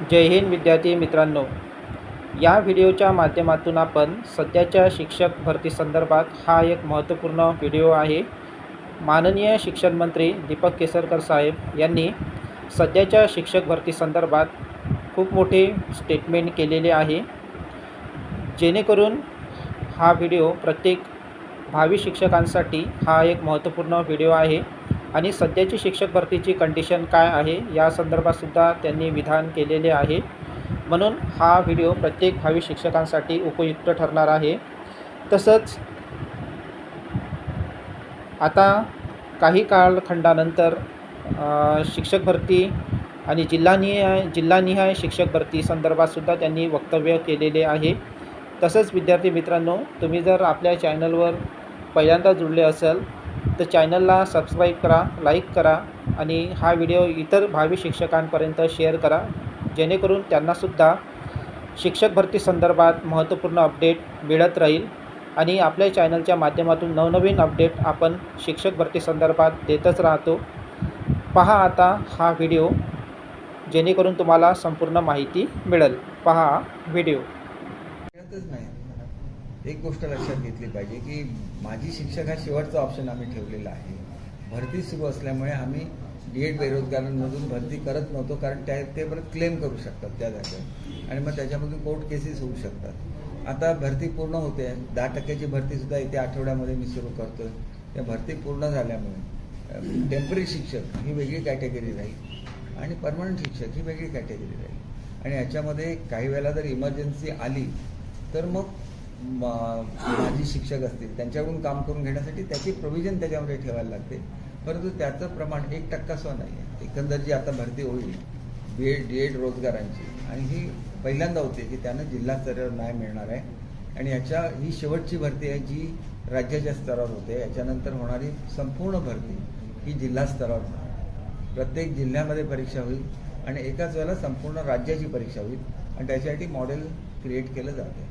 जय हिंद विद्यार्थी मित्रांनो. या व्हिडिओच्या माध्यमातून आपण सध्याच्या शिक्षक भरती संदर्भात हा एक महत्त्वपूर्ण व्हिडिओ आहे. माननीय शिक्षण मंत्री दीपक केसरकर साहेब यांनी सध्याच्या शिक्षक भरती संदर्भात खूप मोठे स्टेटमेंट केलेले आहे. जेणेकरून हा व्हिडिओ प्रत्येक भावी शिक्षकांसाठी हा एक महत्त्वपूर्ण व्हिडिओ आहे. आणि सध्याची शिक्षक भरतीची कंडिशन काय आहे या संदर्भातसुद्धा त्यांनी विधान केलेले आहे. म्हणून हा व्हिडिओ प्रत्येक भावी शिक्षकांसाठी उपयुक्त ठरणार आहे. तसंच आता काही कालखंडानंतर शिक्षक भरती आणि जिल्हानिहाय जिल्हानिहाय शिक्षक भरती संदर्भातसुद्धा त्यांनी वक्तव्य केलेले आहे. तसंच विद्यार्थी मित्रांनो तुम्ही जर आपल्या चॅनलवर पहिल्यांदा जुळले असाल तर चॅनलला सबस्क्राईब करा लाईक करा आणि हा व्हिडिओ इतर भावी शिक्षकांपर्यंत शेअर करा. जेणेकरून त्यांनासुद्धा शिक्षक भरती संदर्भात महत्त्वपूर्ण अपडेट मिळत राहील आणि आपल्या चॅनलच्या माध्यमातून नवनवीन अपडेट आपण शिक्षक भरती संदर्भात देतच राहतो. पहा आता हा व्हिडिओ जेणेकरून तुम्हाला संपूर्ण माहिती मिळेल. पहा व्हिडिओ. नाही. एक गोष्ट लक्षात घेतली पाहिजे की माजी शिक्षक हा शेवटचा ऑप्शन आम्ही ठेवलेला आहे. भरती सुरू असल्यामुळे आम्ही डी एड बेरोजगारांमधून भरती करत नव्हतो कारण त्या ते परत क्लेम करू शकतात त्या जागेवर. आणि मग त्याच्यामधून कोर्ट केसेस होऊ शकतात. आता भरती पूर्ण होते. दहा टक्क्याची भरतीसुद्धा येत्या आठवड्यामध्ये मी सुरू करतो त्या भरती पूर्ण झाल्यामुळे टेंपररी शिक्षक ही वेगळी कॅटेगरी राहील आणि परमनंट शिक्षक ही वेगळी कॅटेगरी राहील. आणि याच्यामध्ये काही वेळेला जर इमर्जन्सी आली तर मग माजी शिक्षक असतील त्यांच्याकडून काम करून घेण्यासाठी त्याची प्रोव्हिजन त्याच्यामध्ये ठेवायला लागते. परंतु त्याचं प्रमाण एक टक्का सुद्धा नाही आहे. एकंदर जी आता भरती होईल बी एड डी एड रोजगारांची. आणि ही पहिल्यांदा होते की त्यांना जिल्हा स्तरावर न्याय मिळणार आहे. आणि याच्या ही शेवटची भरती आहे जी राज्याच्या स्तरावर होते. याच्यानंतर होणारी संपूर्ण भरती ही जिल्हा स्तरावर होणार प्रत्येक जिल्ह्यामध्ये परीक्षा होईल आणि एकाच वेळेला संपूर्ण राज्याची परीक्षा होईल. आणि त्याच्यासाठी मॉडेल क्रिएट केलं जाते